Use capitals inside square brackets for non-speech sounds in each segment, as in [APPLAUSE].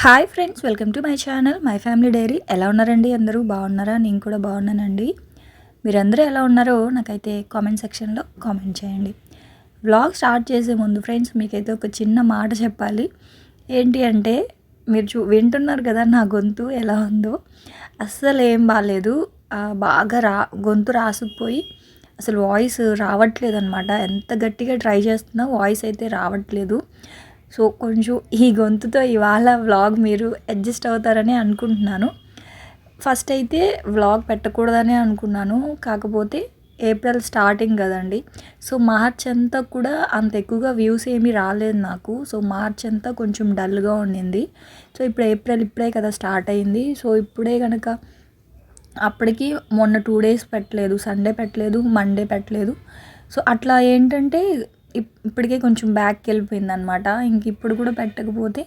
Hi friends welcome to my channel my family diary. ఎలా ఉన్నారండి అందరూ? బాగున్నారా? నేను కూడా బాగున్నానండి. మీరందరూ ఎలా ఉన్నారో నాకైతే కామెంట్ సెక్షన్లో కామెంట్ చేయండి. వ్లాగ్ స్టార్ట్ చేసే ముందు ఫ్రెండ్స్ మీకైతే ఒక చిన్న మాట చెప్పాలి. ఏంటి అంటే మీరు చూ వింటున్నారు కదా నా గొంతు ఎలా ఉందో. అస్సలు ఏం బాగాలేదు బాగా రా గొంతు రాసుకుపోయి అసలు వాయిస్ రావట్లేదు అనమాట ఎంత గట్టిగా ట్రై చేస్తున్నా వాయిస్ అయితే రావట్లేదు. సో కొంచెం ఈ గొంతుతో ఇవాళ వ్లాగ్ మీరు అడ్జస్ట్ అవుతారని అనుకుంటున్నాను. ఫస్ట్ అయితే వ్లాగ్ పెట్టకూడదనే అనుకున్నాను. కాకపోతే ఏప్రిల్ స్టార్టింగ్ కదండి. సో మార్చ్ అంతా కూడా అంత ఎక్కువగా వ్యూస్ ఏమీ రాలేదు నాకు. సో మార్చ్ అంతా కొంచెం డల్గా ఉండింది. సో ఇప్పుడు ఏప్రిల్ ఇప్పుడే కదా స్టార్ట్ అయింది. సో ఇప్పుడే కనుక అప్పటికి మొన్న టూ డేస్ పెట్టలేదు. సండే పెట్టలేదు. మండే పెట్టలేదు. సో అట్లా ఏంటంటే ఇప్పటికే కొంచెం బ్యాక్కి వెళ్ళిపోయింది అనమాట ఇంక ఇప్పుడు కూడా పెట్టకపోతే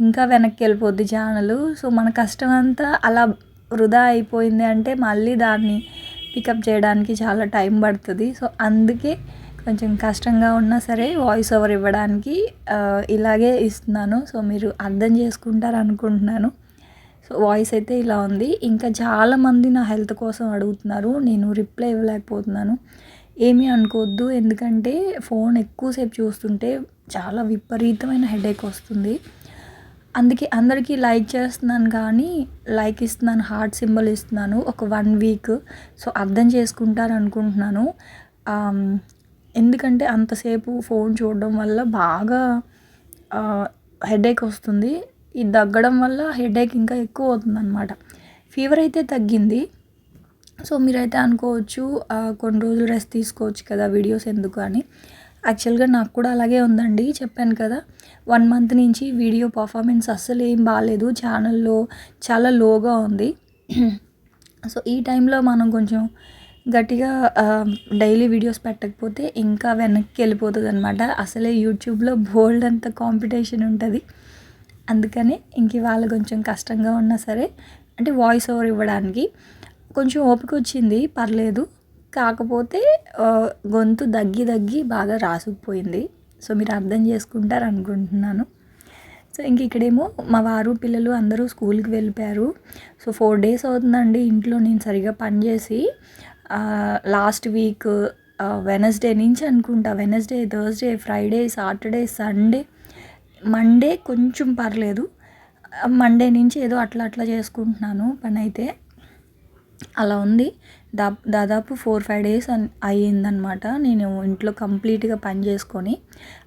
ఇంకా వెనక్కి వెళ్ళిపోద్ది ఛానల్ సో మన కష్టం అంతా అలా వృధా అయిపోయింది అంటే మళ్ళీ దాన్ని పికప్ చేయడానికి చాలా టైం పడుతుంది. సో అందుకే కొంచెం కష్టంగా ఉన్నా సరే వాయిస్ ఓవర్ ఇవ్వడానికి ఇలాగే ఇస్తున్నాను. సో మీరు అర్థం చేసుకుంటారు అనుకుంటున్నాను. సో వాయిస్ అయితే ఇలా ఉంది. ఇంకా చాలామంది నా హెల్త్ కోసం అడుగుతున్నారు. నేను రిప్లై ఇవ్వలేకపోతున్నాను. ఏమీ అనుకోవద్దు. ఎందుకంటే ఫోన్ ఎక్కువసేపు చూస్తుంటే చాలా విపరీతమైన హెడేక్ వస్తుంది. అందుకే అందరికీ లైక్ చేస్తున్నాను కానీ లైక్ ఇస్తున్నాను హార్ట్ సింబల్ ఇస్తున్నాను. ఒక వన్ వీక్. సో అర్థం చేసుకుంటారు అనుకుంటున్నాను. ఎందుకంటే అంతసేపు ఫోన్ చూడడం వల్ల బాగా హెడేక్ వస్తుంది. ఇది తగ్గడం వల్ల హెడేక్ ఇంకా ఎక్కువ అవుతుంది అనమాట ఫీవర్ అయితే తగ్గింది. సో మీరైతే అనుకోవచ్చు కొన్ని రోజులు రెస్ట్ తీసుకోవచ్చు కదా వీడియోస్ ఎందుకు అని. యాక్చువల్గా నాకు కూడా అలాగే ఉందండి చెప్పాను కదా. వన్ మంత్ నుంచి వీడియో పర్ఫార్మెన్స్ అస్సలు ఏం బాగాలేదు ఛానల్లో చాలా లోగా ఉంది. [CLEARS THROAT] సో ఈ టైంలో మనం కొంచెం గట్టిగా డైలీ వీడియోస్ పెట్టకపోతే ఇంకా వెనక్కి వెళ్ళిపోతుంది అనమాట అసలే యూట్యూబ్లో బోల్డ్ అంత కాంపిటీషన్ ఉంటుంది. అందుకని ఇంక ఇవాళ కొంచెం కష్టంగా ఉన్నా సరే అంటే వాయిస్ ఓవర్ ఇవ్వడానికి. కొంచెం ఓపిక వచ్చింది పర్లేదు. కాకపోతే గొంతు దగ్గి దగ్గి బాగా రాసుకుపోయింది. సో మీరు అర్థం చేసుకుంటారు అనుకుంటున్నాను సో ఇంక ఇక్కడేమో మా వారు పిల్లలు అందరూ స్కూల్కి వెళ్ళిపోయారు. సో ఫోర్ డేస్ అవుతుందండి ఇంట్లో నేను సరిగా పనిచేసి లాస్ట్ వీక్ వెనస్డే నుంచి అనుకుంటా. Wednesday Thursday Friday Saturday Sunday Monday కొంచెం పర్లేదు. మండే నుంచి ఏదో అట్లా అట్లా చేసుకుంటున్నాను పని అయితే అలా ఉంది. దా దాదాపు ఫోర్ ఫైవ్ డేస్ అయ్యిందనమాట నేను ఇంట్లో కంప్లీట్గా పని చేసుకొని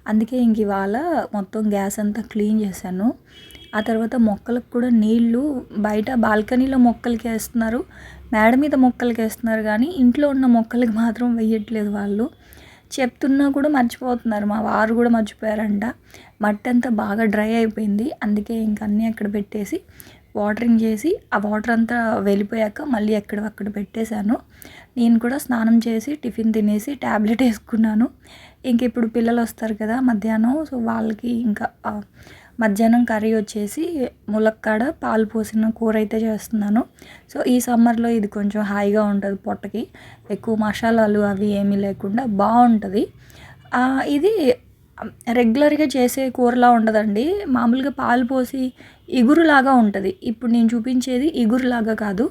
అందుకే ఇంక ఇవాళ మొత్తం గ్యాస్ అంతా క్లీన్ చేశాను. ఆ తర్వాత మొక్కలకు కూడా నీళ్ళు బయట బాల్కనీలో మొక్కలకి వేస్తున్నారు. మేడ మీద మొక్కలకి వేస్తున్నారు కానీ ఇంట్లో ఉన్న మొక్కలకి మాత్రం వెయ్యట్లేదు వాళ్ళు. చెప్తున్నా కూడా మర్చిపోతున్నారు. మా వారు కూడా మర్చిపోయారంట. మట్టి అంతా బాగా డ్రై అయిపోయింది. అందుకే ఇంక అన్నీ అక్కడ పెట్టేసి వాటరింగ్ చేసి ఆ వాటర్ అంతా వెళ్ళిపోయాక మళ్ళీ ఎక్కడ అక్కడ పెట్టేశాను. నేను కూడా స్నానం చేసి టిఫిన్ తినేసి ట్యాబ్లెట్ వేసుకున్నాను. ఇంక ఇప్పుడు పిల్లలు వస్తారు కదా మధ్యాహ్నం సో వాళ్ళకి ఇంకా మధ్యాహ్నం కర్రీ వచ్చేసి ములక్కాడ పాలు పోసిన కూర అయితే చేస్తున్నాను. సో ఈ సమ్మర్లో ఇది కొంచెం హాయిగా ఉంటుంది పొట్టకి. ఎక్కువ మసాలాలు అవి ఏమీ లేకుండా బాగుంటుంది. ఇది రెగ్యులర్గా చేసే కూరలా ఉండదండి. మామూలుగా పాలు పోసి ఇగురులాగా ఉంటుంది. ఇప్పుడు నేను చూపించేది ఇగురులాగా కాదు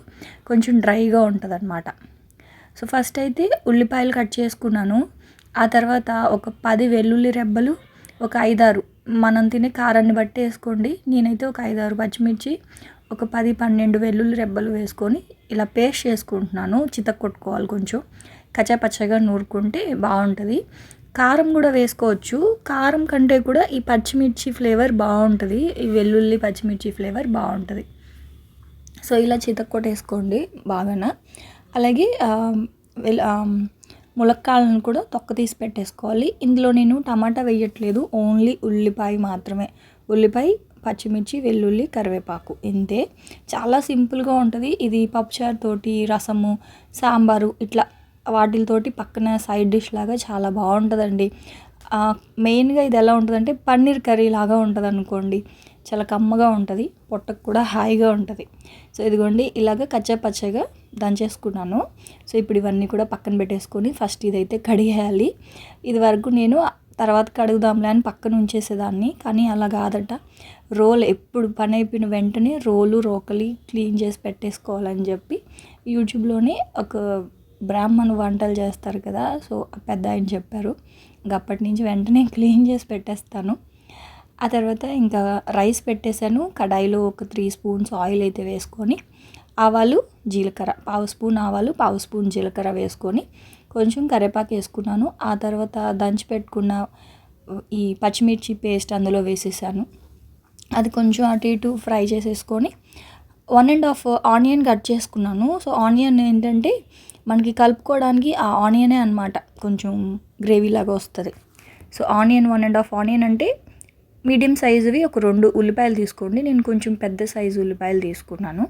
కొంచెం డ్రైగా ఉంటుంది అనమాట సో ఫస్ట్ అయితే ఉల్లిపాయలు కట్ చేసుకున్నాను. ఆ తర్వాత ఒక పది వెల్లుల్లి రెబ్బలు ఒక ఐదారు మనం తినే కారాన్ని బట్టి వేసుకోండి. నేనైతే ఒక ఐదారు పచ్చిమిర్చి ఒక పది పన్నెండు వెల్లుల్లి రెబ్బలు వేసుకొని ఇలా పేస్ట్ చేసుకుంటున్నాను. చితక్ కొట్టుకోవాలి కొంచెం కచ్చాపచ్చగా నూరుకుంటే బాగుంటుంది. కారం కూడా వేసుకోవచ్చు. కారం కంటే కూడా ఈ పచ్చిమిర్చి ఫ్లేవర్ బాగుంటుంది. ఈ వెల్లుల్లి పచ్చిమిర్చి ఫ్లేవర్ బాగుంటుంది. సో ఇలా చితక్కొట్టేసుకోండి బాగాన. అలాగే ఆ, వెల్- కూడా తొక్క తీసి పెట్టేసుకోవాలి. ఇందులో నేను టమాటా వేయట్లేదు. ఓన్లీ ఉల్లిపాయ మాత్రమే. ఉల్లిపాయ పచ్చిమిర్చి వెల్లుల్లి కరివేపాకు. ఇంతే. చాలా సింపుల్గా ఉంటుంది. ఇది పప్పుచారు తోటి రసము సాంబారు ఇట్లా వాటితోటి పక్కన సైడ్ డిష్ లాగా చాలా బాగుంటుందండి. మెయిన్గా ఇది ఎలా ఉంటుందంటే పన్నీర్ కర్రీ లాగా ఉంటుంది అనుకోండి చాలా కమ్మగా ఉంటుంది పొట్టకు కూడా హాయిగా ఉంటుంది. సో ఇదిగోండి ఇలాగ కచ్చా పచ్చగా దంచేసుకున్నాను సో ఇప్పుడు ఇవన్నీ కూడా పక్కన పెట్టేసుకొని ఫస్ట్ ఇదైతే కడిగేయాలి. ఇది వరకు నేను తర్వాత కడుగుదాంలే అని పక్కన ఉంచేసేదాన్ని కానీ అలా కాదట. రోల్ ఎప్పుడు పని అయిపోయిన వెంటనే రోలు రోకలి క్లీన్ చేసి పెట్టేసుకోవాలని చెప్పి యూట్యూబ్లోనే ఒక బ్రాహ్మణ వంటలు చేస్తారు కదా సో పెద్ద ఆయన చెప్పారు. ఇంక అప్పటి నుంచి వెంటనే క్లీన్ చేసి పెట్టేస్తాను. ఆ తర్వాత ఇంకా రైస్ పెట్టేశాను. కడాయిలో ఒక త్రీ స్పూన్స్ ఆయిల్ అయితే వేసుకొని ఆవాలు జీలకర్ర పావు స్పూన్ ఆవాలు పావు స్పూన్ జీలకర్ర వేసుకొని కొంచెం కరివేపాకు వేసుకున్నాను. ఆ తర్వాత దంచి పెట్టుకున్న ఈ పచ్చిమిర్చి పేస్ట్ అందులో వేసేసాను. అది కొంచెం అటు ఇటు ఫ్రై చేసేసుకొని one and half onion cut చేసుకున్నాను. సో ఆనియన్ ఏంటంటే మనకి కలుపుకోవడానికి ఆ ఆనియనే అనమాట కొంచెం గ్రేవీ లాగా వస్తుంది. So onion one and half onion అంటే మీడియం సైజువి ఒక రెండు ఉల్లిపాయలు తీసుకోండి. నేను కొంచెం పెద్ద సైజు ఉల్లిపాయలు తీసుకున్నాను.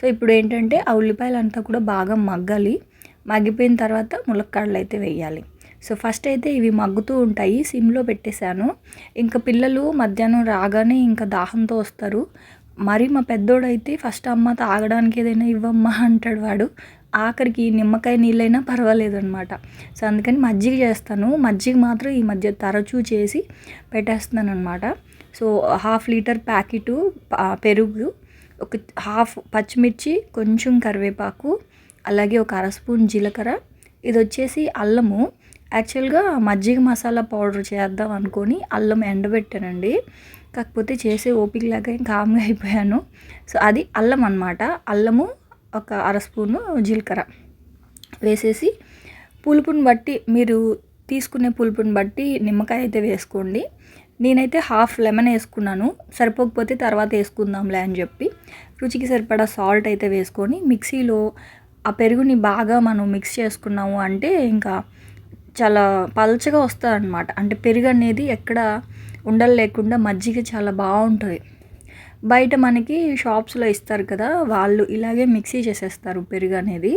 సో ఇప్పుడు ఏంటంటే ఆ ఉల్లిపాయలు అంతా కూడా బాగా మగ్గాలి. మగ్గిపోయిన తర్వాత ములక్కాడలు అయితే వేయాలి. సో ఫస్ట్ అయితే ఇవి మగ్గుతూ ఉంటాయి. సిమ్లో పెట్టేశాను. ఇంకా పిల్లలు మధ్యాహ్నం రాగానే ఇంకా దాహంతో వస్తారు. మరి మా పెద్దోడైతే ఫస్ట్ అమ్మ తాగడానికి ఏదైనా ఇవ్వమ్మా అంటాడు వాడు. ఆఖరికి నిమ్మకాయ నీళ్ళైనా పర్వాలేదు అనమాట సో అందుకని మజ్జిగ చేస్తాను. మజ్జిగ మాత్రం ఈ మధ్య తరచూ చేసి పెట్టేస్తున్నాను అనమాట సో హాఫ్ లీటర్ ప్యాకెటు పెరుగు ఒక హాఫ్ పచ్చిమిర్చి కొంచెం కరివేపాకు అలాగే ఒక అర స్పూన్ జీలకర్ర. ఇది వచ్చేసి అల్లము. యాక్చువల్గా మజ్జిగ మసాలా పౌడర్ చేద్దాం అనుకొని అల్లం ఎండబెట్టానండి. కాకపోతే చేసే ఓపిక లాగా కామ్గా అయిపోయాను. సో అది అల్లం అనమాట అల్లము ఒక అర స్పూను జీలకర్ర వేసేసి పులుపుని బట్టి మీరు తీసుకునే పులుపుని బట్టి నిమ్మకాయ అయితే వేసుకోండి. నేనైతే హాఫ్ లెమన్ వేసుకున్నాను. సరిపోకపోతే తర్వాత వేసుకుందాంలే అని చెప్పి రుచికి సరిపడా సాల్ట్ అయితే వేసుకొని మిక్సీలో ఆ పెరుగుని బాగా మనం మిక్స్ చేసుకున్నాము అంటే ఇంకా చాలా పల్చగా వస్తుంది అనమాట అంటే పెరుగు అనేది ఎక్కడ ఉండలు లేకుండా మజ్జిగ చాలా బాగుంటుంది. బయట మనకి షాప్స్లో ఇస్తారు కదా వాళ్ళు ఇలాగే మిక్సీ చేసేస్తారు పెరుగు అనేది.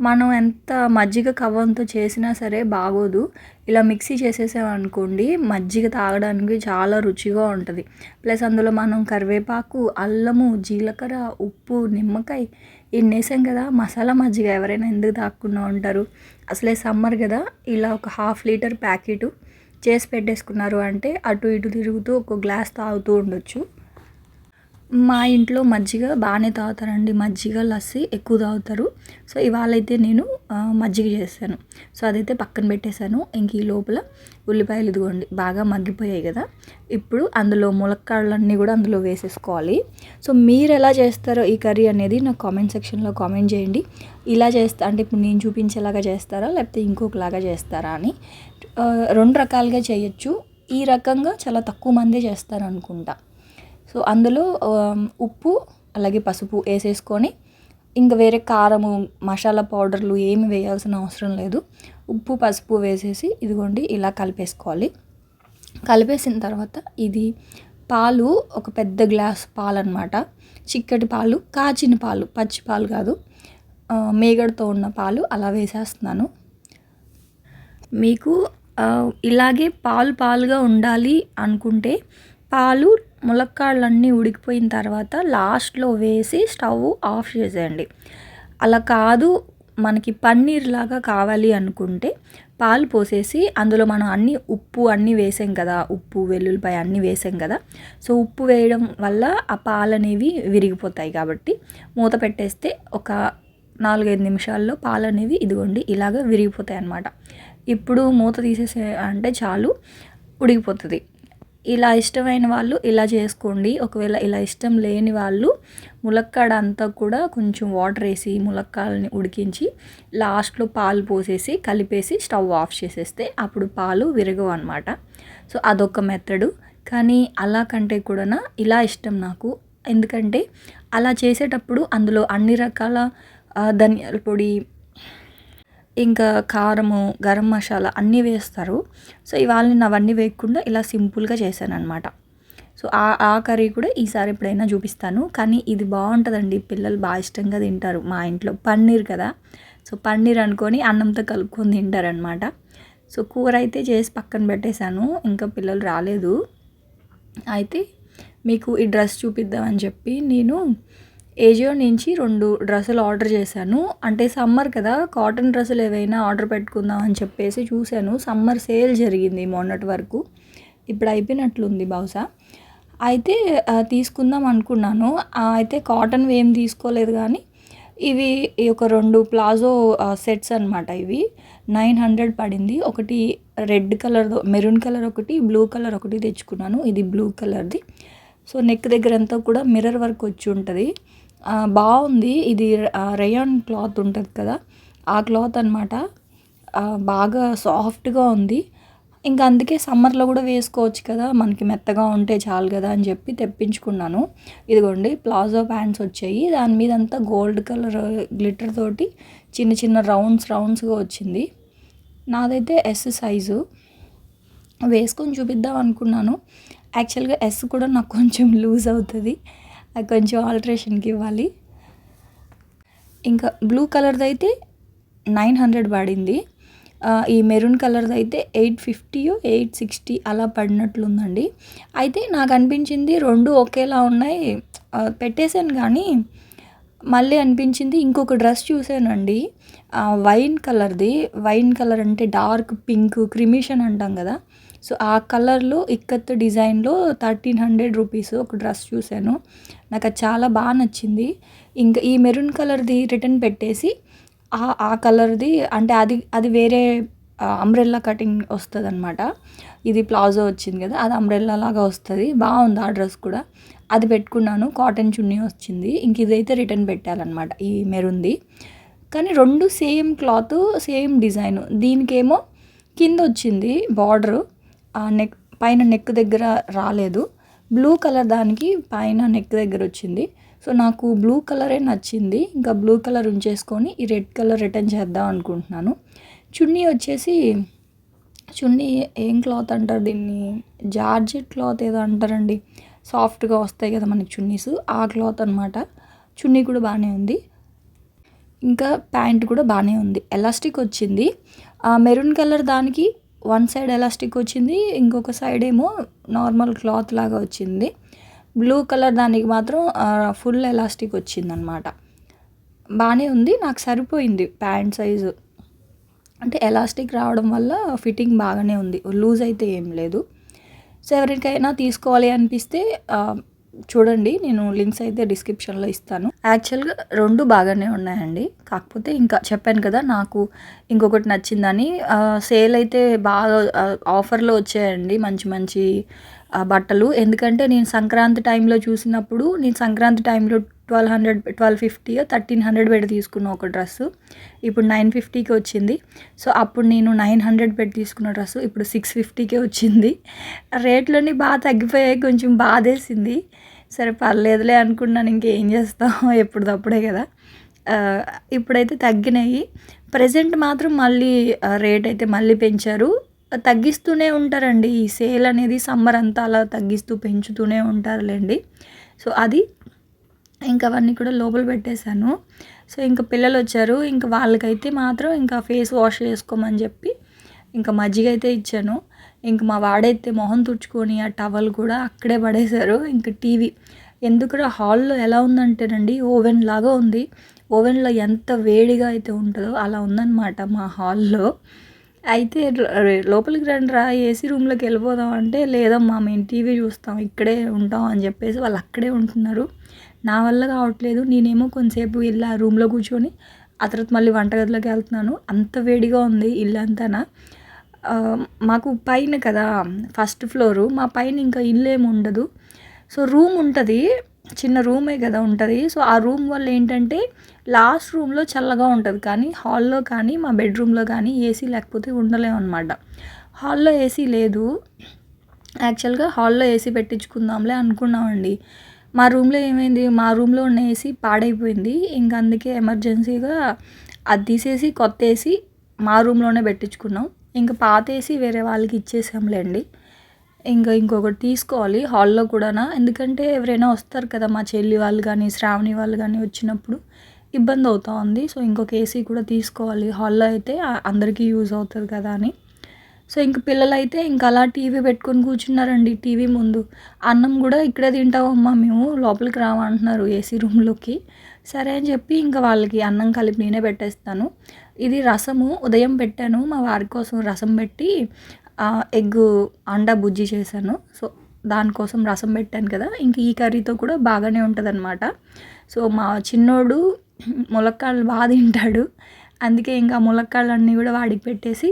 మనం ఎంత మజ్జిగ కవ్వంతో చేసినా సరే బాగోదు. ఇలా మిక్సీ చేసేసామనుకోండి మజ్జిగ తాగడానికి చాలా రుచిగా ఉంటుంది. ప్లస్ అందులో మనం కరివేపాకు అల్లము జీలకర్ర ఉప్పు నిమ్మకాయ ఇన్ని వేసాం కదా మసాలా మజ్జిగ ఎవరైనా ఎందుకు తాక్కుండా ఉంటారు? అసలే సమ్మర్ కదా ఇలా ఒక హాఫ్ లీటర్ ప్యాకెట్ చేసి పెట్టేసుకున్నారు అంటే అటు ఇటు తిరుగుతూ ఒక గ్లాస్ తాగుతూ ఉండొచ్చు. మా ఇంట్లో మజ్జిగ బాగానే తాగుతారండి. మజ్జిగ లస్సీ ఎక్కువ తాగుతారు. సో ఇవాళ అయితే నేను మజ్జిగ చేశాను సో అదైతే పక్కన పెట్టేశాను. ఇంక ఈ లోపల ఉల్లిపాయలు ఇదిగోండి బాగా మగ్గిపోయాయి కదా. ఇప్పుడు అందులో ములక్కాడలన్నీ కూడా అందులో వేసేసుకోవాలి. సో మీరు ఎలా చేస్తారో ఈ కర్రీ అనేది నాకు కామెంట్ సెక్షన్లో కామెంట్ చేయండి. ఇలా చేస్తా అంటే ఇప్పుడు నేను చూపించేలాగా చేస్తారా? లేకపోతే ఇంకొకలాగా చేస్తారా అని. రెండు రకాలుగా చేయొచ్చు. ఈ రకంగా చాలా తక్కువ మందే చేస్తారు అనుకుంటా సో అందులో ఉప్పు అలాగే పసుపు వేసేసుకొని ఇంకా వేరే కారము మసాలా పౌడర్లు ఏమి వేయాల్సిన అవసరం లేదు. ఉప్పు పసుపు వేసేసి ఇదిగోండి ఇలా కలిపేసుకోవాలి. కలిపేసిన తర్వాత ఇది పాలు ఒక పెద్ద గ్లాస్ పాలు అనమాట చిక్కటి పాలు కాచిన పాలు పచ్చి పాలు కాదు. మేగడతో ఉన్న పాలు అలా వేసేస్తున్నాను. మీకు ఇలాగే పాలు పాలుగా ఉండాలి అనుకుంటే పాలు ములక్కాడలన్నీ ఉడికిపోయిన తర్వాత లాస్ట్లో వేసి స్టవ్ ఆఫ్ చేసేయండి. అలా కాదు మనకి పన్నీర్ లాగా కావాలి అనుకుంటే పాలు పోసేసి అందులో మనం అన్ని ఉప్పు అన్నీ వేసాం కదా ఉప్పు వెల్లుల్లిపాయ అన్నీ వేసాం కదా సో ఉప్పు వేయడం వల్ల ఆ పాలు అనేవి విరిగిపోతాయి కాబట్టి మూత పెట్టేస్తే ఒక నాలుగైదు నిమిషాల్లో పాలు అనేవి ఇదిగోండి ఇలాగ విరిగిపోతాయి అన్నమాట ఇప్పుడు మూత తీసేసే అంటే చాలు ఉడికిపోతుంది. ఇలా ఇష్టమైన వాళ్ళు ఇలా చేసుకోండి. ఒకవేళ ఇలా ఇష్టం లేని వాళ్ళు ములక్కాడ అంతా కూడా కొంచెం వాటర్ వేసి ములక్కాడని ఉడికించి లాస్ట్లో పాలు పోసేసి కలిపేసి స్టవ్ ఆఫ్ చేసేస్తే అప్పుడు పాలు విరగవు అనమాట సో అదొక మెథడు. కానీ అలా కంటే కూడా ఇలా ఇష్టం నాకు. ఎందుకంటే అలా చేసేటప్పుడు అందులో అన్ని రకాల ధనియాల పొడి ఇంకా కారము గరం మసాలా అన్నీ వేస్తారు. సో ఇవాళ నేను అవన్నీ వేయకుండా ఇలా సింపుల్గా చేశాను అనమాట సో ఆ ఆ కర్రీ కూడా ఈసారి ఎప్పుడైనా చూపిస్తాను. కానీ ఇది బాగుంటుందండి. పిల్లలు బాగా ఇష్టంగా తింటారు మా ఇంట్లో. పన్నీర్ కదా. సో పన్నీర్ అనుకొని అన్నంతో కలుపుకొని తింటారనమాట సో కూర అయితే చేసి పక్కన పెట్టేశాను. ఇంకా పిల్లలు రాలేదు. అయితే మీకు ఈ డ్రెస్ చూపిద్దామని చెప్పి నేను ఏజియో నుంచి రెండు డ్రెస్సులు ఆర్డర్ చేశాను. అంటే సమ్మర్ కదా కాటన్ డ్రెస్సులు ఏవైనా ఆర్డర్ పెట్టుకుందాం అని చెప్పేసి చూశాను. సమ్మర్ సేల్ జరిగింది మొన్నటి వరకు. ఇప్పుడు అయిపోయినట్లుంది బహుశా. అయితే తీసుకుందాం అనుకున్నాను. అయితే కాటన్ ఏం తీసుకోలేదు కానీ ఇవి ఈ ఒక రెండు ప్లాజో సెట్స్ అనమాట ఇవి. నైన్ హండ్రెడ్ పడింది. ఒకటి రెడ్ కలర్ మెరూన్ కలర్ ఒకటి బ్లూ కలర్ ఒకటి తెచ్చుకున్నాను. ఇది బ్లూ కలర్ది. సో నెక్ దగ్గర అంతా కూడా మిర్రర్ వర్క్ వచ్చి ఉంటుంది. బాగుంది. ఇది రేయాన్ క్లాత్ ఉంటుంది కదా. ఆ క్లాత్ అనమాట బాగా సాఫ్ట్గా ఉంది. ఇంకా అందుకే సమ్మర్లో కూడా వేసుకోవచ్చు కదా. మనకి మెత్తగా ఉంటే చాలు కదా అని చెప్పి తెప్పించుకున్నాను. ఇదిగోండి ప్లాజో ప్యాంట్స్ వచ్చాయి. దాని మీద అంతా గోల్డ్ కలర్ గ్లిటర్ తోటి చిన్న చిన్న రౌండ్స్ రౌండ్స్గా వచ్చింది. నాదైతే ఎస్ సైజు వేసుకొని చూపిద్దాం అనుకున్నాను. యాక్చువల్గా ఎస్ కూడా నాకు కొంచెం లూజ్ అవుతుంది. అది కొంచెం ఆల్ట్రేషన్కి ఇవ్వాలి. ఇంకా బ్లూ కలర్ది అయితే నైన్ హండ్రెడ్ పడింది. ఈ మెరూన్ కలర్ది అయితే ఎయిట్ ఫిఫ్టీయో ఎయిట్ సిక్స్టీ అలా పడినట్లుందండి. అయితే నాకు అనిపించింది రెండు ఒకేలా ఉన్నాయి. పెట్టేశాను కానీ మళ్ళీ అనిపించింది ఇంకొక డ్రెస్ చూసానండి వైన్ కలర్ది. వైన్ కలర్ అంటే డార్క్ పింక్ క్రిమిషన్ అంటాం కదా. సో ఆ కలర్లో ఇక్కత్ డిజైన్లో థర్టీన్ హండ్రెడ్ రూపీస్ ఒక డ్రెస్ చూశాను. నాకు అది చాలా బాగా నచ్చింది. ఇంకా ఈ మెరూన్ కలర్ది రిటర్న్ పెట్టేసి ఆ ఆ కలర్ది అంటే అది అది వేరే అంబ్రెల్లా కటింగ్ వస్తుంది అనమాట ఇది ప్లాజో వచ్చింది కదా అది అంబ్రెల్లా లాగా వస్తుంది. బాగుంది ఆ డ్రెస్ కూడా. అది పెట్టుకున్నాను కాటన్ చున్నీ వచ్చింది. ఇంక ఇదైతే రిటర్న్ పెట్టాలన్నమాట ఈ మెరూన్ది. కానీ రెండు సేమ్ క్లాత్ సేమ్ డిజైన్. దీనికేమో కింద వచ్చింది బార్డరు. నెక్ పైన నెక్ దగ్గర రాలేదు. బ్లూ కలర్ దానికి పైన నెక్ దగ్గర వచ్చింది. సో నాకు బ్లూ కలరే నచ్చింది. ఇంకా బ్లూ కలర్ ఉంచేసుకొని ఈ రెడ్ కలర్ రిటర్న్ చేద్దాం అనుకుంటున్నాను. చున్నీ వచ్చేసి చున్నీ ఏం క్లాత్ అంటారు దీన్ని? జార్జెట్ క్లాత్ ఏదో అంటారండి. సాఫ్ట్గా వస్తాయి కదా మనకి చున్నీస్. ఆ క్లాత్ అనమాట చున్నీ కూడా బాగానే ఉంది. ఇంకా ప్యాంట్ కూడా బాగానే ఉంది. ఎలాస్టిక్ వచ్చింది. ఆ మెరూన్ కలర్ దానికి వన్ సైడ్ ఎలాస్టిక్ వచ్చింది ఇంకొక సైడ్ ఏమో నార్మల్ క్లాత్ లాగా వచ్చింది. బ్లూ కలర్ దానికి మాత్రం ఫుల్ ఎలాస్టిక్ వచ్చిందనమాట. బాగానే ఉంది నాకు సరిపోయింది ప్యాంట్ సైజు. అంటే ఎలాస్టిక్ రావడం వల్ల ఫిట్టింగ్ బాగానే ఉంది లూజ్ అయితే ఏం లేదు. సో ఎవరికైనా తీసుకోవాలి అనిపిస్తే చూడండి నేను లింక్స్ అయితే డిస్క్రిప్షన్లో ఇస్తాను. యాక్చువల్గా రెండు బాగానే ఉన్నాయండి. కాకపోతే ఇంకా చెప్పాను కదా నాకు ఇంకొకటి నచ్చిందని. సేల్ అయితే బాగా ఆఫర్లో వచ్చాయండి మంచి మంచి బట్టలు. ఎందుకంటే నేను సంక్రాంతి టైంలో చూసినప్పుడు నేను సంక్రాంతి టైంలో twelve hundred twelve fifty thirteen hundred పెట్టి తీసుకున్న ఒక డ్రెస్సు ఇప్పుడు నైన్ ఫిఫ్టీకి వచ్చింది. సో అప్పుడు నేను నైన్ హండ్రెడ్ పెట్టి తీసుకున్న డ్రెస్సు ఇప్పుడు సిక్స్ ఫిఫ్టీకే వచ్చింది. రేట్లన్నీ బాగా తగ్గిపోయాయి. కొంచెం బాధేసింది. సరే పర్లేదులే అనుకున్నాను. ఇంకేం చేస్తాం? [LAUGHS] ఎప్పుడు తప్పుడే కదా ఇప్పుడైతే తగ్గినాయి. ప్రజెంట్ మాత్రం మళ్ళీ రేట్ అయితే మళ్ళీ పెంచారు. తగ్గిస్తూనే ఉంటారండి. ఈ సేల్ అనేది సమ్మర్ అంతా అలా తగ్గిస్తూ పెంచుతూనే ఉంటారులేండి. సో అది ఇంకా అవన్నీ కూడా లోపల పెట్టేశాను. సో ఇంకా పిల్లలు వచ్చారు ఇంకా వాళ్ళకైతే మాత్రం ఇంకా ఫేస్ వాష్ చేసుకోమని చెప్పి ఇంకా మజ్జిగ అయితే ఇచ్చాను. ఇంక మా వాడైతే మొహం తుడుచుకొని ఆ టవల్ కూడా అక్కడే పడేశారు. ఇంకా టీవీ ఎందుకంటే హాల్లో ఎలా ఉందంటేనండి ఓవెన్ లాగా ఉంది. ఓవెన్లో ఎంత వేడిగా అయితే ఉంటుందో అలా ఉందన్నమాట మా హాల్లో. అయితే లోపలికి రండి రా ఏసీ రూమ్లోకి వెళ్ళిపోదాం అంటే లేదమ్మా మేము టీవీ చూస్తాం ఇక్కడే ఉంటాం అని చెప్పేసి వాళ్ళు అక్కడే ఉంటున్నారు. నా వల్ల కావట్లేదు. నేనేమో కొంతసేపు ఇలా ఆ రూమ్లో కూర్చొని ఆ తర్వాత మళ్ళీ వంటగదిలోకి వెళ్తున్నాను. అంత వేడిగా ఉంది ఇల్లు అంతానా? మాకు పైన కదా ఫస్ట్ ఫ్లోరు. మా పైన ఇంకా ఇల్లు ఏమి ఉండదు. సో రూమ్ ఉంటుంది. చిన్న రూమే కదా ఉంటుంది. సో ఆ రూమ్ వల్ల ఏంటంటే లాస్ట్ రూమ్లో చల్లగా ఉంటుంది. కానీ హాల్లో కానీ మా బెడ్రూమ్లో కానీ ఏసీ లేకపోతే ఉండలేము అనమాట హాల్లో ఏసీ లేదు. యాక్చువల్గా హాల్లో ఏసీ పెట్టించుకుందాంలే అనుకున్నామండి. మా రూమ్లో ఏమైంది? మా రూమ్లో ఉన్న ఏసీ పాడైపోయింది. ఇంక అందుకే ఎమర్జెన్సీగా అది తీసేసి కొత్త ఏసీ మా రూమ్లోనే పెట్టించుకున్నాం. ఇంకా పాత ఏసీ వేరే వాళ్ళకి ఇచ్చేసాంలేండి. ఇంకా ఇంకొకటి తీసుకోవాలి హాల్లో కూడానా? ఎందుకంటే ఎవరైనా వస్తారు కదా మా చెల్లి వాళ్ళు కానీ శ్రావణి వాళ్ళు కానీ వచ్చినప్పుడు ఇబ్బంది అవుతా ఉంది. సో ఇంకొక ఏసీ కూడా తీసుకోవాలి. హాల్లో అయితే అందరికీ యూజ్ అవుతుంది కదా అని. సో ఇంక పిల్లలైతే ఇంకా అలా టీవీ పెట్టుకొని కూర్చున్నారండి టీవీ ముందు. అన్నం కూడా ఇక్కడే తింటామమ్మా మేము లోపలికి రామంటున్నారు ఏసీ రూమ్లోకి. సరే అని చెప్పి ఇంకా వాళ్ళకి అన్నం కలిపి నేనే పెట్టేస్తాను. ఇది రసము ఉదయం పెట్టాను మా వారి కోసం రసం పెట్టి ఎగ్ అండా బుజ్జి చేశాను. సో దానికోసం రసం పెట్టాను కదా ఇంక ఈ కర్రీతో కూడా బాగానే ఉంటుందన్నమాట. సో మా చిన్నోడు ములక్కాళ్ళు బాగా తింటాడు. అందుకే ఇంకా ములక్కాళ్ళు అన్నీ కూడా వాడికి పెట్టేసి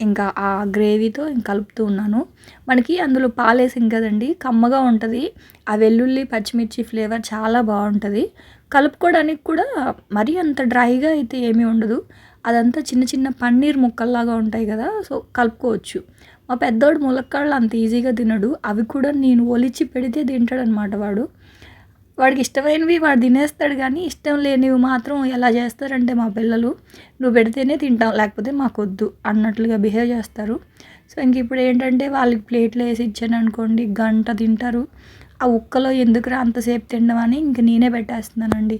ఇంకా ఆ గ్రేవీతో కలుపుతూ ఉన్నాను. మనకి అందులో పాలేసాం కదండి కమ్మగా ఉంటుంది. ఆ వెల్లుల్లి పచ్చిమిర్చి ఫ్లేవర్ చాలా బాగుంటుంది. కలుపుకోవడానికి కూడా మరీ అంత డ్రైగా అయితే ఏమీ ఉండదు. అదంతా చిన్న చిన్న పన్నీర్ ముక్కల్లాగా ఉంటాయి కదా సో కలుపుకోవచ్చు. మా పెద్దోడు ములక్కాళ్ళు అంత ఈజీగా తినడు. అవి కూడా నేను ఒలిచి పెడితే తింటాడనమాట వాడు. వాడికి ఇష్టమైనవి వాడు తినేస్తాడు కానీ ఇష్టం లేనివి మాత్రం ఎలా చేస్తారంటే మా పిల్లలు నువ్వు పెడితేనే తింటాం లేకపోతే మాకొద్దు అన్నట్లుగా బిహేవ్ చేస్తారు. సో ఇంక ఇప్పుడు ఏంటంటే వాళ్ళకి ప్లేట్లు వేసి ఇచ్చాను అనుకోండి గంట తింటారు. ఆ ఉక్కలో ఎందుకురా అంతసేపు తినడం అని ఇంక నేనే పెట్టేస్తున్నానండి.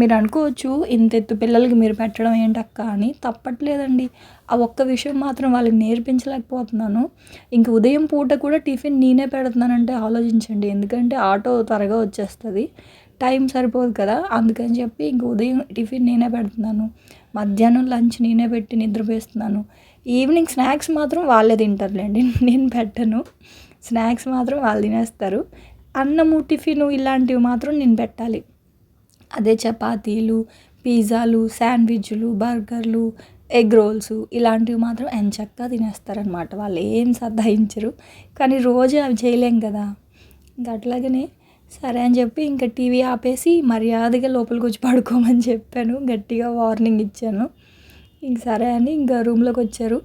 మీరు అనుకోవచ్చు ఇంత ఎత్తు పిల్లలకి మీరు పెట్టడం ఏంటక్క అని. తప్పట్లేదండి. ఆ ఒక్క విషయం మాత్రం వాళ్ళకి నేర్పించలేకపోతున్నాను. ఇంక ఉదయం పూట కూడా టిఫిన్ నేనే పెడుతున్నానంటే ఆలోచించండి. ఎందుకంటే ఆటో త్వరగా వచ్చేస్తుంది. టైం సరిపోదు కదా. అందుకని చెప్పి ఇంక ఉదయం టిఫిన్ నేనే పెడుతున్నాను. మధ్యాహ్నం లంచ్ నేనే పెట్టి నిద్రపోస్తున్నాను ఈవినింగ్ స్నాక్స్ మాత్రం వాళ్ళే తింటారులేండి. [LAUGHS] నేను పెట్టను. స్నాక్స్ మాత్రం వాళ్ళు తినేస్తారు. అన్నము టిఫిన్ ఇలాంటివి మాత్రం నేను పెట్టాలి. అదే చపాతీలు పిజ్జాలు శాండ్విచ్లు బర్గర్లు ఎగ్ రోల్స్ ఇలాంటివి మాత్రం ఎంచక్కా తినేస్తారనమాట వాళ్ళు ఏం సర్దాయించరు. కానీ రోజు అవి చేయలేం కదా. ఇంకా అట్లాగనే సరే అని చెప్పి ఇంకా టీవీ ఆపేసి మర్యాదగా లోపలికి వచ్చి పడుకోమని చెప్పాను. గట్టిగా వార్నింగ్ ఇచ్చాను. ఇంక సరే అని ఇంకా రూమ్లోకి వచ్చారు.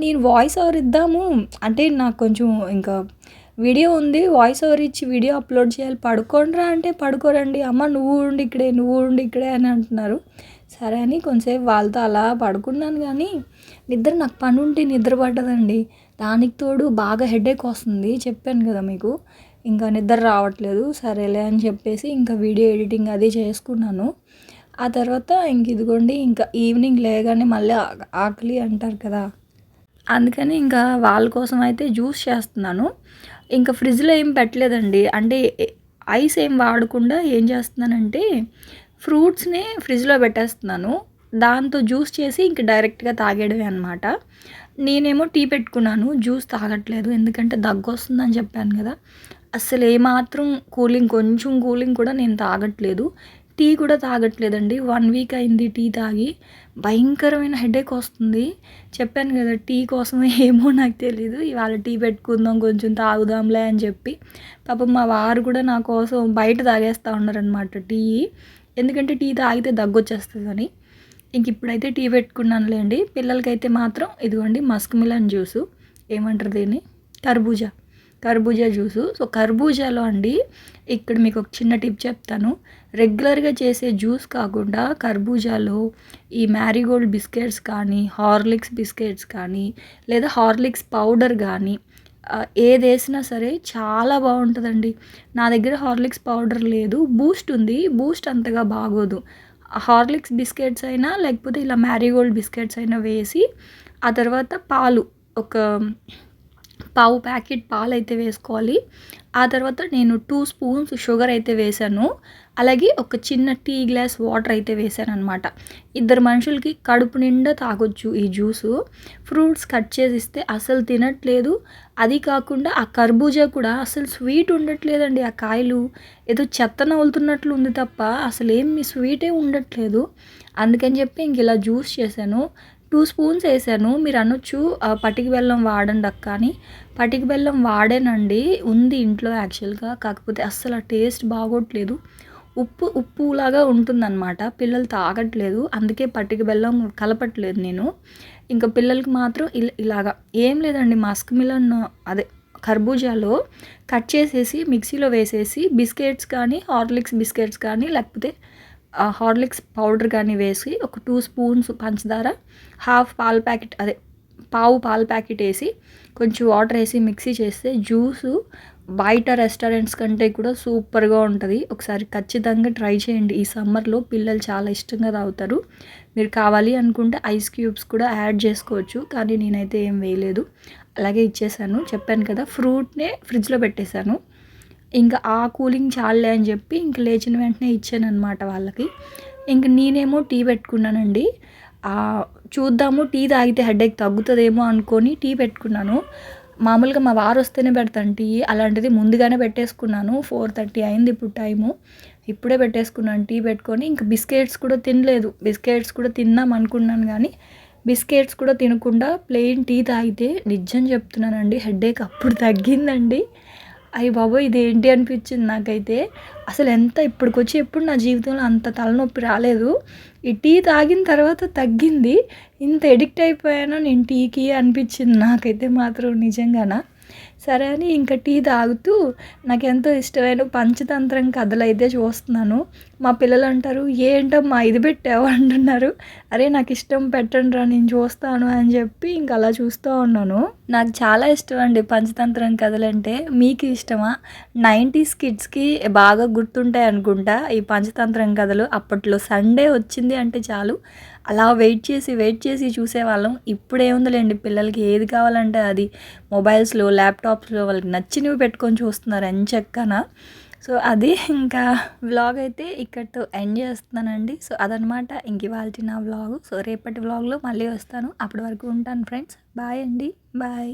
నేను వాయిస్ ఓవర్ ఇద్దాము. అంటే నాకు కొంచెం ఇంకా వీడియో ఉంది. వాయిస్ ఓవర్ ఇచ్చి వీడియో అప్లోడ్ చేయాలి. పడుకోండిరా అంటే పడుకోరండి. అమ్మ నువ్వు ఉండి ఇక్కడే నువ్వు ఉండి ఇక్కడే అని అంటున్నారు. సరే అని కొంచెంసేపు వాళ్ళతో అలా పడుకున్నాను కానీ నిద్ర నాకు పని ఉంటే నిద్ర పడ్డదండి దానికి తోడు బాగా హెడేక్ వస్తుంది చెప్పాను కదా మీకు. ఇంకా నిద్ర రావట్లేదు సరేలే అని చెప్పేసి ఇంకా వీడియో ఎడిటింగ్ అది చేసుకున్నాను. ఆ తర్వాత ఇంక ఇదిగోండి ఇంకా ఈవినింగ్ లేగానే మళ్ళీ ఆకలి అంటారు కదా. అందుకని ఇంకా వాళ్ళ కోసం అయితే జ్యూస్ చేస్తున్నాను. ఇంకా ఫ్రిడ్జ్లో ఏం పెట్టలేదండి. అంటే ఐస్ ఏం వాడకుండా ఏం చేస్తున్నానంటే ఫ్రూట్స్ని ఫ్రిడ్జ్లో పెట్టేస్తున్నాను. దాంతో జ్యూస్ చేసి ఇంక డైరెక్ట్గా తాగేయడమే అనమాట నేనేమో టీ పెట్టుకున్నాను జ్యూస్ తాగట్లేదు ఎందుకంటే దగ్గు వస్తుందని చెప్పాను కదా. అసలు ఏమాత్రం కూలింగ్ కొంచెం కూలింగ్ కూడా నేను తాగట్లేదు. టీ కూడా తాగట్లేదండి. వన్ వీక్ అయింది టీ తాగి. భయంకరమైన హెడేక్ వస్తుంది. చెప్పాను కదా టీ కోసమే ఏమో నాకు తెలీదు. ఇవాళ టీ పెట్టుకుందాం కొంచెం తాగుదాంలే అని చెప్పి. పాపం మా వారు కూడా నా కోసం బయట తాగేస్తూ ఉన్నారనమాట టీ. ఎందుకంటే టీ తాగితే దగ్గు వచ్చేస్తుందని ఇంక ఇప్పుడైతే టీ పెట్టుకున్నానులేండి పిల్లలకైతే మాత్రం ఇదిగోండి మస్క్ మిలన్ జ్యూసు ఏమంటారు దీన్ని? కర్బూజా. కర్బూజా జ్యూసు. సో కర్బూజాలో అండి ఇక్కడ మీకు ఒక చిన్న టిప్ చెప్తాను. రెగ్యులర్గా చేసే జ్యూస్ కాకుండా కర్బూజాలో ఈ మ్యారీగోల్డ్ బిస్కెట్స్ కానీ హార్లిక్స్ బిస్కెట్స్ కానీ లేదా హార్లిక్స్ పౌడర్ కానీ ఏది వేసినా సరే చాలా బాగుంటుందండి. నా దగ్గర హార్లిక్స్ పౌడర్ లేదు. బూస్ట్ ఉంది. బూస్ట్ అంతగా బాగోదు. హార్లిక్స్ బిస్కెట్స్ అయినా లేకపోతే ఇలా మ్యారీగోల్డ్ బిస్కెట్స్ అయినా వేసి ఆ తర్వాత పాలు ఒక పావు ప్యాకెట్ పాలు అయితే వేసుకోవాలి. ఆ తర్వాత నేను టూ స్పూన్స్ షుగర్ అయితే వేసాను. అలాగే ఒక చిన్న టీ గ్లాస్ వాటర్ అయితే వేసాను అనమాట ఇద్దరు మనుషులకి కడుపు నిండా తాగొచ్చు ఈ జ్యూసు. ఫ్రూట్స్ కట్ చేసి ఇస్తే అసలు తినట్లేదు. అది కాకుండా ఆ కర్బూజా కూడా అసలు స్వీట్ ఉండట్లేదండి. ఆ కాయలు ఏదో చెత్త నవ్వులుతున్నట్లు ఉంది తప్ప అసలు ఏమి స్వీటే ఉండట్లేదు. అందుకని చెప్పి ఇంక ఇలా జ్యూస్ చేశాను. టూ స్పూన్స్ వేసాను. మీరు అనొచ్చు పటిక బెల్లం వాడండి అక్క అని. పటిక బెల్లం వాడేనండి ఉంది ఇంట్లో యాక్చువల్గా. కాకపోతే అస్సలు ఆ టేస్ట్ బాగోట్లేదు. ఉప్పు ఉప్పులాగా ఉంటుందన్నమాట. పిల్లలు తాగట్లేదు. అందుకే పట్టిక బెల్లం కలపట్లేదు నేను. ఇంకా పిల్లలకి మాత్రం ఇలా ఇలాగా. ఏం లేదండి మస్క్ మిలన్ అదే కర్బూజాలో కట్ చేసేసి మిక్సీలో వేసేసి బిస్కెట్స్ కానీ హార్లిక్స్ బిస్కెట్స్ కానీ లేకపోతే హార్లిక్స్ పౌడర్ కానీ వేసి ఒక టూ స్పూన్స్ పంచదార హాఫ్ పాల ప్యాకెట్ అదే పావు పాల ప్యాకెట్ వేసి కొంచెం వాటర్ వేసి మిక్సీ చేస్తే జ్యూసు బయట రెస్టారెంట్స్ కంటే కూడా సూపర్గా ఉంటుంది. ఒకసారి ఖచ్చితంగా ట్రై చేయండి. ఈ సమ్మర్లో పిల్లలు చాలా ఇష్టంగా తాగుతారు. మీరు కావాలి అనుకుంటే ఐస్ క్యూబ్స్ కూడా యాడ్ చేసుకోవచ్చు. కానీ నేనైతే ఏం వేయలేదు. అలాగే ఇచ్చేసాను. చెప్పాను కదా ఫ్రూట్నే ఫ్రిడ్జ్లో పెట్టేశాను ఇంకా ఆ కూలింగ్ చాలే అని చెప్పి ఇంక లేచిన వెంటనే ఇచ్చాను అనమాట వాళ్ళకి. ఇంక నేనేమో టీ పెట్టుకున్నానండి. చూద్దాము టీ తాగితే హెడేక్ తగ్గుతుందేమో అనుకొని టీ పెట్టుకున్నాను. మామూలుగా మా వారు వస్తేనే పెడతాను టీ. అలాంటిది ముందుగానే పెట్టేసుకున్నాను. ఫోర్ థర్టీ అయింది ఇప్పుడు టైము. ఇప్పుడే పెట్టేసుకున్నాను టీ పెట్టుకొని. ఇంకా బిస్కెట్స్ కూడా తినలేదు. బిస్కెట్స్ కూడా తిన్నాం అనుకున్నాను కానీ బిస్కెట్స్ కూడా తినకుండా ప్లెయిన్ టీ తాగితే నిజం చెప్తున్నానండి హెడేక్ అప్పుడు తగ్గిందండి. అయ్యి బాబోయ్ ఇదేంటి అనిపించింది నాకైతే? అసలు ఎంత ఇప్పటికొచ్చి ఎప్పుడు నా జీవితంలో అంత తలనొప్పి రాలేదు. ఈ టీ తాగిన తర్వాత తగ్గింది. ఇంత ఎడిక్ట్ అయిపోయానో నేను టీకి అనిపించింది నాకైతే మాత్రం నిజంగానా? సరే అని ఇంకా టీ తాగుతూ నాకు ఎంతో ఇష్టమైన పంచతంత్రం కథలు అయితే చూస్తున్నాను. మా పిల్లలు అంటారు ఏంటమ్మా ఇది పెట్టావు? అంటున్నారు. అరే నాకు ఇష్టం పెట్టండి రా నేను చూస్తాను అని చెప్పి ఇంకా అలా చూస్తూ ఉన్నాను. నాకు చాలా ఇష్టం అండి పంచతంత్రం కథలు అంటే. మీకు ఇష్టమా? నైంటీస్ కిడ్స్కి బాగా గుర్తుంటాయి అనుకుంటా ఈ పంచతంత్రం కథలు. అప్పట్లో సండే వచ్చింది అంటే చాలు. అలా వెయిట్ చేసి వెయిట్ చేసి చూసేవాళ్ళం. ఇప్పుడేముందిలేండి పిల్లలకి ఏది కావాలంటే అది. మొబైల్స్లో ల్యాప్టాప్స్లో వాళ్ళకి నచ్చినవి పెట్టుకొని చూస్తున్నారు ఎంచక్కన సో అది ఇంకా వ్లాగ్ అయితే ఇక్కడితో ఎండ్ చేస్తున్నానండి. సో అదనమాట ఇంక ఇవాళ నా వ్లాగ్. సో రేపటి వ్లాగ్లో మళ్ళీ వస్తాను. అప్పటి వరకు ఉంటాను ఫ్రెండ్స్. బాయ్ అండి. బాయ్.